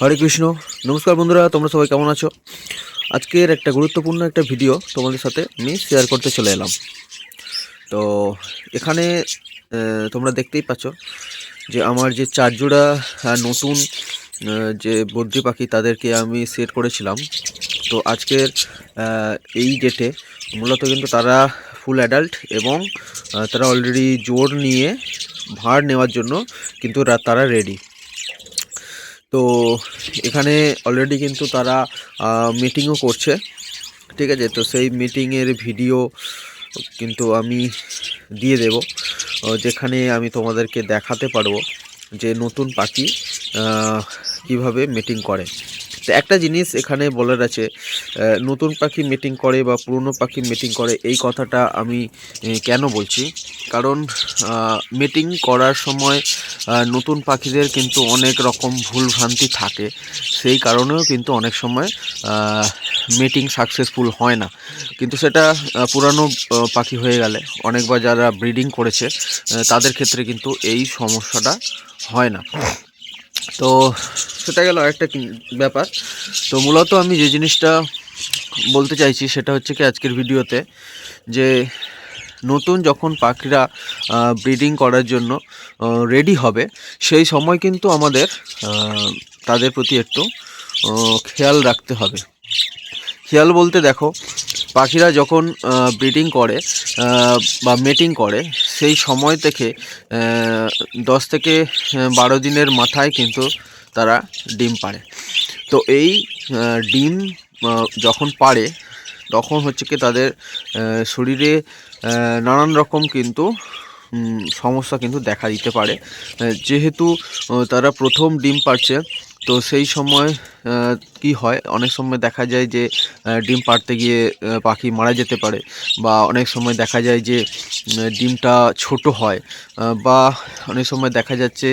হরে কৃষ্ণ। নমস্কার বন্ধুরা, তোমরা সবাই কেমন আছো? আজকের একটা গুরুত্বপূর্ণ একটা ভিডিও তোমাদের সাথে আমি শেয়ার করতে চলে এলাম। তো এখানে তোমরা দেখতেই পাচ্ছ যে আমার যে চারজোড়া নতুন যে বদ্রি পাখি তাদেরকে আমি সেট করেছিলাম। তো আজকের এই ডেটে মূলত কিন্তু তারা ফুল অ্যাডাল্ট এবং তারা অলরেডি জোর নিয়ে ভাড় নেওয়ার জন্য কিন্তু তারা রেডি তো এখানে অলরেডি কিন্তু তারা মিটিংও করছে। ঠিক আছে? তো সেই মিটিংয়ের ভিডিও কিন্তু আমি দিয়ে দেব যেখানে আমি তোমাদেরকে দেখাতে পারব যে নতুন পাখি কীভাবে মিটিং করে। একটা জিনিস এখানে বলার আছে নতুন পাখি মিটিং করে বা পুরনো পাখি মিটিং করে, এই কথাটা আমি কেন বলছি? কারণ মিটিং করার সময় নতুন পাখিদের কিন্তু অনেক রকম ভুল ভ্রান্তি থাকে। সেই কারণেও কিন্তু অনেক সময় মিটিং সাকসেসফুল হয় না। কিন্তু সেটা পুরানো পাখি হয়ে গেলে, অনেকবার যারা ব্রিডিং করেছে তাদের ক্ষেত্রে কিন্তু এই সমস্যাটা হয় না। তো সেটা গেল একটা ব্যাপার। তো মূলত আমি যে জিনিসটা বলতে চাইছি সেটা হচ্ছে কি আজকের ভিডিওতে যে নতুন যখন পাখিরা ব্রিডিং করার জন্য রেডি হবে, সেই সময় কিন্তু আমাদের তাদের প্রতি একটু খেয়াল রাখতে হবে। খেয়াল বলতে দেখো, পাখিরা যখন ব্রিডিং করে বা মেটিং করে, সেই সময় থেকে দশ থেকে বারো দিনের মাথায় কিন্তু তারা ডিম পাড়ে। তো এই ডিম যখন পারে তখন হচ্ছে কি তাদের শরীরে নানান রকম কিন্তু সমস্যা কিন্তু দেখা দিতে পারে। যেহেতু তারা প্রথম ডিম পাড়ছে তো সেই সময় কি হয়? অনেক সময় দেখা যায় যে ডিম পাড়তে গিয়ে পাখি মারা যেতে পারে বা অনেক সময় দেখা যায় যে ডিমটা ছোট হয় বা অনেক সময় দেখা যাচ্ছে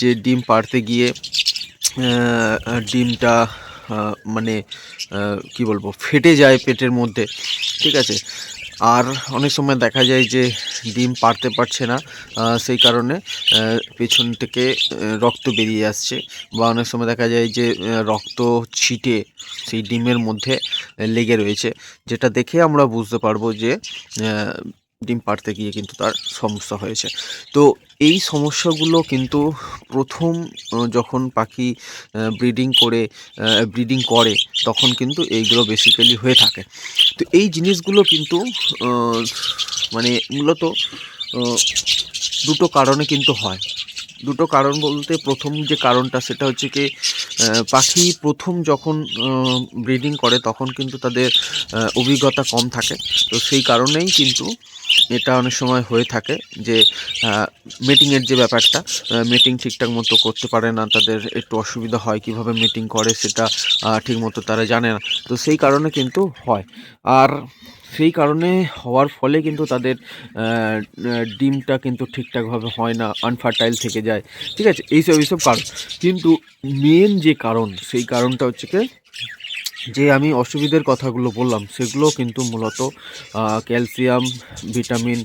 যে ডিম পাড়তে গিয়ে ডিমটা মানে কি বলব, ফেটে যায় পেটের মধ্যে, ঠিক আছে? আর অনেক সময় দেখা যায় যে ডিম পারতে পারছে না সেই কারণে পেছন থেকে রক্ত বেরিয়ে আসছে বা অনেক সময় দেখা যায় যে রক্ত ছিটে সেই ডিমের মধ্যে লেগে রয়েছে, যেটা দেখে আমরা বুঝতে পারব যে ডিম পারতে গিয়ে কিন্তু তার সমস্যা হয়েছে। তো এই সমস্যাগুলো কিন্তু প্রথম যখন পাখি ব্রিডিং করে ব্রিডিং করে, তখন কিন্তু এইগুলো বেসিক্যালি হয়ে থাকে। তো এই জিনিসগুলো কিন্তু মানে মূলত দুটো কারণে কিন্তু হয়। দুটো কারণ বলতে প্রথম যে কারণটা, সেটা হচ্ছে কি পাখি প্রথম যখন ব্রিডিং করে, তখন কিন্তু তাদের অভিজ্ঞতা কম থাকে। তো সেই কারণেই কিন্তু এটা অনেক সময় হয়ে থাকে যে মিটিংয়ের যে ব্যাপারটা মিটিং ঠিকঠাক মতো করতে পারে না, তাদের একটু অসুবিধা হয়, কীভাবে মিটিং করে সেটা ঠিক মতো তারা জানে না। তো সেই কারণে কিন্তু হয়। আর সেই কারণে হওয়ার ফলে কিন্তু তাদের ডিমটা কিন্তু ঠিকঠাকভাবে হয় না আনফার্টাইল থেকে যায়। ঠিক আছে? এইসব এইসব কারণ। কিন্তু মেন যে কারণ, সেই কারণটা হচ্ছে কি যে আমি অসুবিধের কথাগুলো বললাম, সেগুলো কিন্তু মূলত ক্যালসিয়াম, ভিটামিন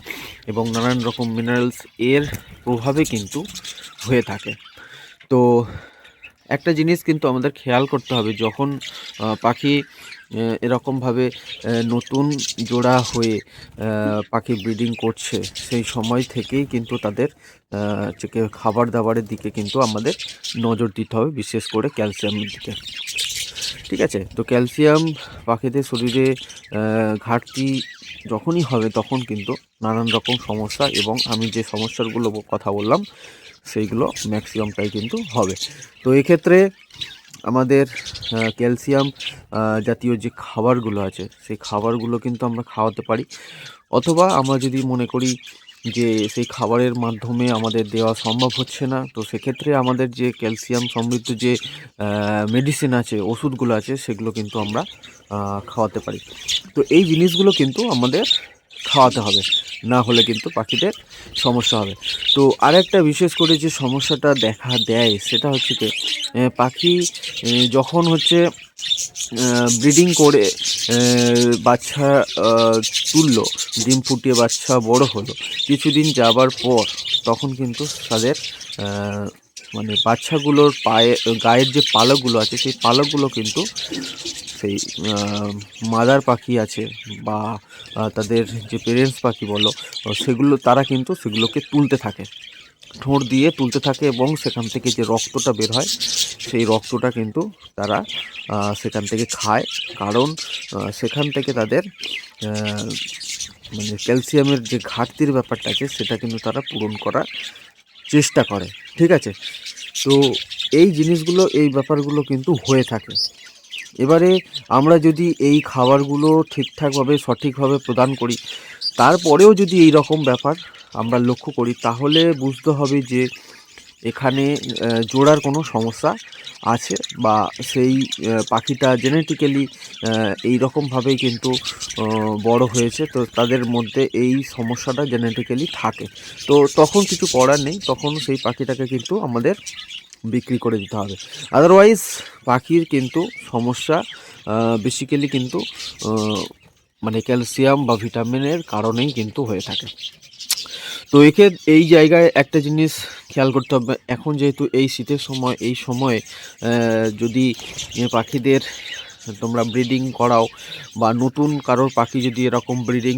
এবং নানান রকম মিনারেলস এর প্রভাবে কিন্তু হয়ে থাকে। তো একটা জিনিস কিন্তু আমাদের খেয়াল করতে হবে, যখন পাখি এরকমভাবে নতুন জোড়া হয়ে পাখি ব্রিডিং করছে, সেই সময় থেকেই কিন্তু তাদের খাবার দাবারের দিকে কিন্তু আমাদের নজর দিতে হবে, বিশেষ করে ক্যালসিয়ামের দিকে। ঠিক আছে? তো ক্যালসিয়াম পাখিদের শরীরে ঘাটতি যখনই হবে তখন কিন্তু নানান রকম সমস্যা এবং আমি যে সমস্যাগুলো কথা বললাম, সেইগুলো ম্যাক্সিমামটাই কিন্তু হবে। তো এক্ষেত্রে আমাদের ক্যালসিয়াম জাতীয় যে খাবারগুলো আছে, সেই খাবারগুলো কিন্তু আমরা খাওয়াতে পারি। অথবা আমরা যদি মনে করি যে সেই খাবারের মাধ্যমে আমাদের দেওয়া সম্ভব হচ্ছে না। তো সেক্ষেত্রে আমাদের যে ক্যালসিয়াম সমৃদ্ধ যে মেডিসিন আছে, ওষুধগুলো আছে, সেগুলো কিন্তু আমরা খাওয়াতে পারি। তো এই জিনিসগুলো কিন্তু আমাদের খাওয়াতে হবে। না হলে কিন্তু পাখিদের সমস্যা হবে। তো আরেকটা বিশেষ করে যে সমস্যাটা দেখা দেয় সেটা হচ্ছে কি পাখি যখন হচ্ছে ব্রিডিং করে বাচ্চা তুললো, ডিম ফুটিয়ে বাচ্চা বড় হলো, কিছুদিন যাবার পর তখন কিন্তু তাদের মানে বাচ্চাগুলোর পায়ে, গায়ের যে পালকগুলো আছে, সেই পালকগুলো কিন্তু সেই মাদার পাখি আছে বা তাদের যে পেরেন্টস পাখি বলো সেগুলো, তারা কিন্তু সেগুলোকে তুলতে থাকে। ঠোঁট দিয়ে তুলতে থাকে এবং সেখান থেকে যে রক্তটা বের হয়, সেই রক্তটা কিন্তু তারা সেখান থেকে খায়। কারণ সেখান থেকে তাদের মানে ক্যালসিয়ামের যে ঘাটতির ব্যাপারটা আছে, সেটা কিন্তু তারা পূরণ করার চেষ্টা করে, ঠিক আছে? তো এই জিনিসগুলো, এই ব্যাপারগুলো কিন্তু হয়ে থাকে। এবারে আমরা যদি এই খাবারগুলো ঠিকঠাকভাবে, সঠিকভাবে প্রদান করি, তারপরেও যদি এই রকম ব্যাপার আমরা লক্ষ্য করি, তাহলে বুঝতে হবে যে এখানে জোড়ার কোনো সমস্যা আছে বা সেই পাখিটা জেনেটিক্যালি এই রকমভাবেই কিন্তু বড় হয়েছে। তো তাদের মধ্যে এই সমস্যাটা জেনেটিক্যালি থাকে। তো তখন কিছু করার নেই। তখন সেই পাখিটাকে কিন্তু আমাদের বিক্রি করে দিতে হবে। আদারওয়াইজ পাখির কিন্তু সমস্যা বেসিক্যালি কিন্তু মানে ক্যালসিয়াম বা ভিটামিনের কারণেই কিন্তু হয়ে থাকে। তো একে এই জায়গায় একটা জিনিস খেয়াল করতে হবে। এখন যেহেতু এই শীতের সময়, এই সময় যদি পাখিদের তোমরা ব্রিডিং করাও বা নতুন কারোর পাখি যদি এরকম ব্রিডিং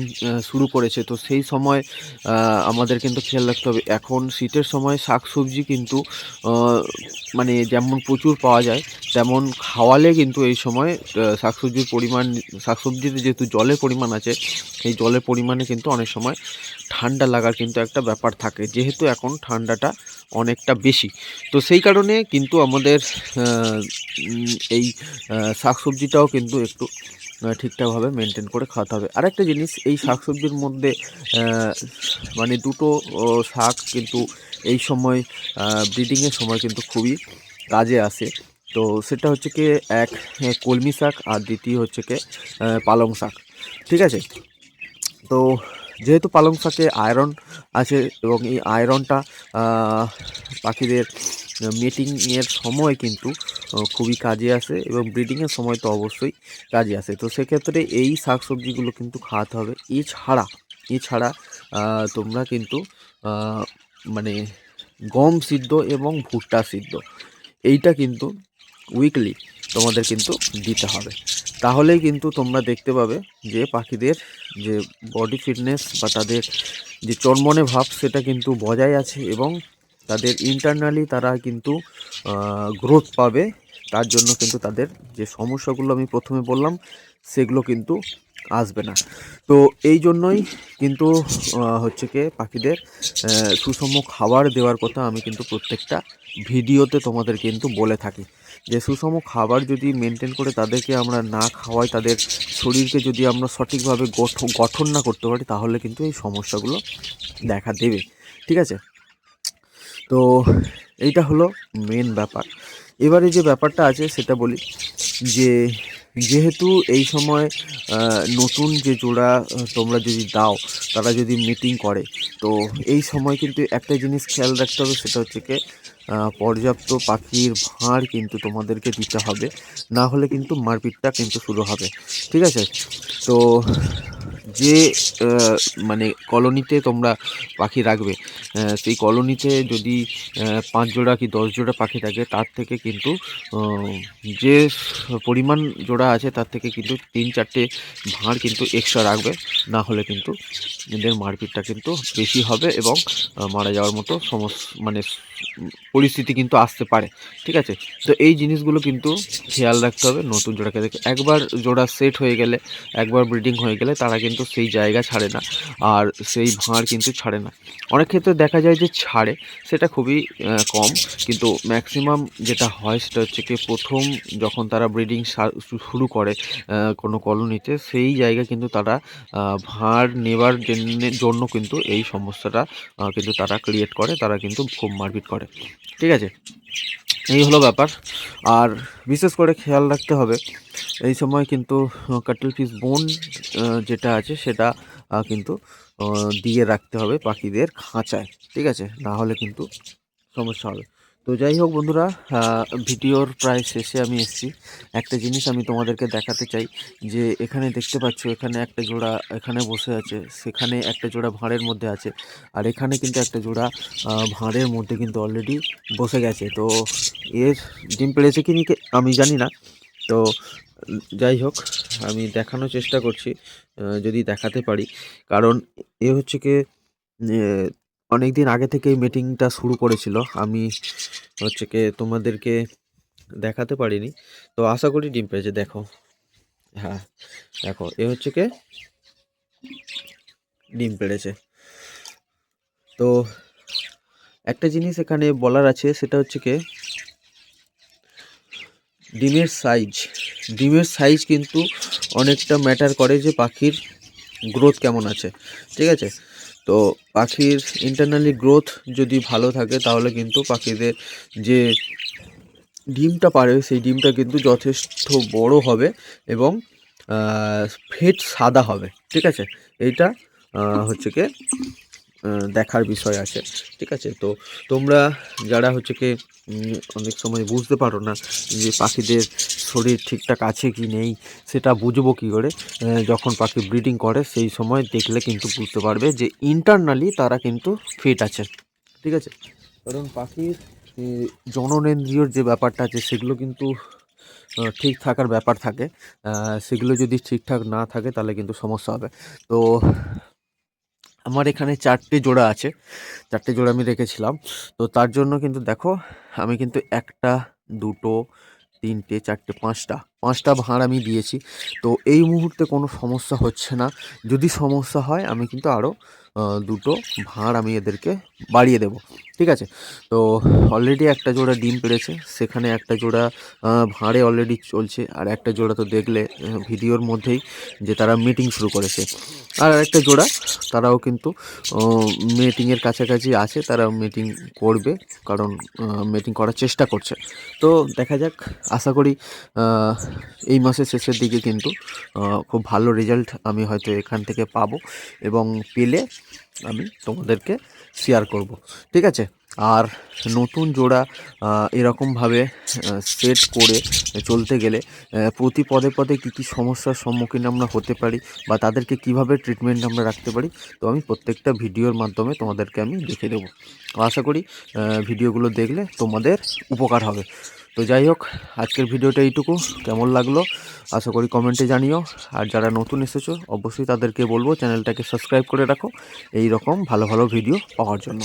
শুরু করেছে, তো সেই সময় আমাদের কিন্তু খেয়াল রাখতে হবে। এখন শীতের সময় শাকসবজি কিন্তু মানে যেমন প্রচুর পাওয়া যায়, তেমন খাওয়ালে কিন্তু এই সময় শাকসবজির পরিমাণ, শাকসবজিতে যেহেতু জলের পরিমাণ আছে, সেই জলের পরিমাণে কিন্তু অনেক সময় ঠান্ডা লাগার কিন্তু একটা ব্যাপার থাকে। যেহেতু এখন ঠান্ডাটা অনেকটা বেশি। তো সেই কারণে কিন্তু আমাদের এই শাকসবজিটাও কিন্তু একটু ঠিকঠাকভাবে মেনটেন করে খাওয়াতে হবে। আরেকটা জিনিস, এই শাকসবজির মধ্যে মানে দুটো শাক কিন্তু এই সময় ব্রিডিংয়ের সময় কিন্তু খুবই কাজে আসে। তো সেটা হচ্ছে কি, এক কলমি শাক আর দ্বিতীয় হচ্ছে কি পালং শাক। ঠিক আছে? তো যেহেতু পালং শাকে আয়রন আছে এবং এই আয়রনটা পাখিদের মিটিংয়ের সময় কিন্তু খুবই কাজে আসে এবং ব্রিডিংয়ের সময় তো অবশ্যই কাজে আসে। তো সেক্ষেত্রে এই শাকসবজিগুলো কিন্তু খাওয়াতে হবে। এছাড়া এছাড়া তোমরা কিন্তু মানে গম সিদ্ধ এবং ভুট্টা সিদ্ধ, এইটা কিন্তু উইকলি তোমাদের কিন্তু দিতে হবে। তাহলেই কিন্তু তোমরা দেখতে পাবে যে পাখিদের যে বডি ফিটনেস বা তাদের যে চর্মনে ভাব সেটা কিন্তু বজায় আছে এবং তাদের ইন্টারনালি তারা কিন্তু গ্রোথ পাবে। তার জন্য কিন্তু তাদের যে সমস্যাগুলো আমি প্রথমে বললাম, সেগুলো কিন্তু আসবে না। তো এই জন্যই কিন্তু হচ্ছে কি পাখিদের সুষম খাবার দেওয়ার কথা আমি কিন্তু প্রত্যেকটা ভিডিওতে তোমাদের কিন্তু বলে থাকি। যে সুষম খাবার যদি মেনটেন করে তাদেরকে আমরা না খাওয়াই, তাদের শরীরকে যদি আমরা সঠিকভাবে গঠন না করতে পারি, তাহলে কিন্তু এই সমস্যাগুলো দেখা দেবে। ঠিক আছে? তো এইটা হলো মেন ব্যাপার। এবারে যে ব্যাপারটা আছে, সেটা বলি যে যেহেতু এই সময় নতুন যে জোড়া তোমরা যদি দাও, তারা যদি মিটিং করে, তো এই সময় কিন্তু একটা জিনিস খেয়াল রাখতে হবে, সেটা হচ্ছে কি পর্যাপ্ত পাখির ভাঁড় কিন্তু তোমাদেরকে দিতে হবে, না হলে কিন্তু মারপিটটা কিন্তু শুরু হবে। ঠিক আছে? তো যে মানে কলোনিতে তোমরা পাখি রাখবে সেই কলোনিতে যদি পাঁচ জোড়া কি দশ জোড়া পাখি থাকে, তার থেকে কিন্তু যে পরিমাণ জোড়া আছে, তার থেকে কিন্তু তিন চারটে ভাঁড় কিন্তু এক্সট্রা রাখবে। না হলে কিন্তু এদের মারপিটটা কিন্তু বেশি হবে এবং মারা যাওয়ার মতো সমস মানে পরিস্থিতি কিন্তু আসতে পারে। ঠিক আছে? তো এই জিনিসগুলো কিন্তু খেয়াল রাখতে হবে। নতুন জোড়াকে দেখে একবার জোড়া সেট হয়ে গেলে, একবার ব্রিডিং হয়ে গেলে তারা কিন্তু সেই জায়গা ছাড়ে না, আর সেই ভাঁড় কিন্তু ছাড়ে না। অনেক ক্ষেত্রে দেখা যায় যে ছাড়ে, সেটা খুবই কম, কিন্তু ম্যাক্সিমাম যেটা হয় সেটা হচ্ছে কি প্রথম যখন তারা ব্রিডিং শুরু করে কোনো কলোনিতে সেই জায়গায় কিন্তু তারা ভাঁড় নেবার জন্য কিন্তু এই সমস্যাটা কিন্তু তারা ক্রিয়েট করে, তারা কিন্তু খুব মারপিট করে। ঠিক আছে? এই হলো ব্যাপার। আর বিশেষ করে খেয়াল রাখতে হবে, এই সময় কিন্তু কাটল ফিস বোন যেটা আছে সেটা কিন্তু দিয়ে রাখতে হবে পাখিদের খাঁচায়, ঠিক আছে? না হলে কিন্তু সমস্যা হবে। তো যাই হোক বন্ধুরা ভিডিওর প্রায় শেষে আমি এসেছি। একটা জিনিস আমি তোমাদেরকে দেখাতে চাই, যে এখানে দেখতে পাচ্ছ, এখানে একটা জোড়া এখানে বসে আছে, সেখানে একটা জোড়া ভাঁড়ের মধ্যে আছে, আর এখানে কিন্তু একটা জোড়া ভাঁড়ের মধ্যে কিন্তু অলরেডি বসে গেছে। তো এর ডিম পেড়েছে কি নি কে- আমি জানি না। তো যাই হোক, আমি দেখানোর চেষ্টা করছি যদি দেখাতে পারি। কারণ এ হচ্ছে কি অনেক দিন আগে থেকেই মিটিংটা শুরু করেছিল। আমি হচ্ছে কি তোমাদেরকে দেখাতে পারিনি। তো আশা করি ডিম পেয়েছে দেখো। হ্যাঁ দেখো, এ হচ্ছে কি ডিম পেড়েছে তো একটা জিনিস এখানে বলার আছে, সেটা হচ্ছে কি ডিমের সাইজ ডিমের সাইজ কিন্তু অনেকটা ম্যাটার করে যে পাখির গ্রোথ কেমন আছে। ঠিক আছে? তো পাখির ইন্টারনালি গ্রোথ যদি ভালো থাকে, তাহলে কিন্তু পাখিদের যে ডিমটা পারে, সেই ডিমটা কিন্তু যথেষ্ট বড় হবে এবং ফেট সাদা হবে। ঠিক আছে? এইটা হচ্ছে কি দেখার বিষয় আছে, ঠিক আছে? তো তোমরা যারা হচ্ছে কি অনেক সময় বুঝতে পারো না যে পাখিদের শরীর ঠিকঠাক আছে কি নেই, সেটা বুঝব কী করে? যখন পাখি ব্রিডিং করে, সেই সময় দেখলে কিন্তু বুঝতে পারবে যে ইন্টারনালি তারা কিন্তু ফিট আছে, ঠিক আছে? কারণ পাখির জননেন্দ্রিয়র যে ব্যাপারটা আছে, সেগুলো কিন্তু ঠিক থাকার ব্যাপার থাকে। সেগুলো যদি ঠিকঠাক না থাকে, তাহলে কিন্তু সমস্যা হবে। তো আমার এখানে চারটে জোড়া আছে। চারটে জোড়া আমি রেখেছিলাম। তো তার জন্য কিন্তু দেখো, আমি কিন্তু একটা, দুটো, তিনটে, চারটে, পাঁচটা পাঁচটা ভাঁড় আমি দিয়েছি। তো এই মুহূর্তে কোনো সমস্যা হচ্ছে না। যদি সমস্যা হয়, আমি কিন্তু আরও দুটো ভাঁড় আমি এদেরকে বাড়িয়ে দেব। ঠিক আছে? তো অলরেডি একটা জোড়া ডিম পেড়েছে, সেখানে একটা জোড়া ভাঁড়ে অলরেডি চলছে, আর একটা জোড়া তো দেখলে ভিডিওর মধ্যেই যে তারা মিটিং শুরু করেছে। আর একটা জোড়া, তারাও কিন্তু মিটিংয়ের কাছাকাছি আছে, তারা মিটিং করবে, কারণ মিটিং করার চেষ্টা করছে। তো দেখা যাক, আশা করি এই মাসের শেষের দিকে কিন্তু খুব ভালো রেজাল্ট আমি হয়তো এখান থেকে পাবো এবং পেলে আমি তোমাদেরকে শেয়ার করব। ঠিক আছে? আর নতুন জোড়া এরকমভাবে সেট করে চলতে গেলে প্রতি পদে পদে কী কী সমস্যার সম্মুখীন আমরা হতে পারি বা তাদেরকে কীভাবে ট্রিটমেন্ট আমরা রাখতে পারি, তো আমি প্রত্যেকটা ভিডিওর মাধ্যমে তোমাদেরকে আমি দেখে দেবো। আশা করি ভিডিওগুলো দেখলে তোমাদের উপকার হবে। তো যাই হোক, আজকের ভিডিওটা এইটুকু। কেমন লাগল? আশা করি কমেন্টে জানিও। আর যারা নতুন এসেছ, অবশ্যই তাদেরকে বলব, চ্যানেলটাকে সাবস্ক্রাইব করে রাখো। এই রকম ভালো ভালো ভিডিও পাওয়ার জন্য।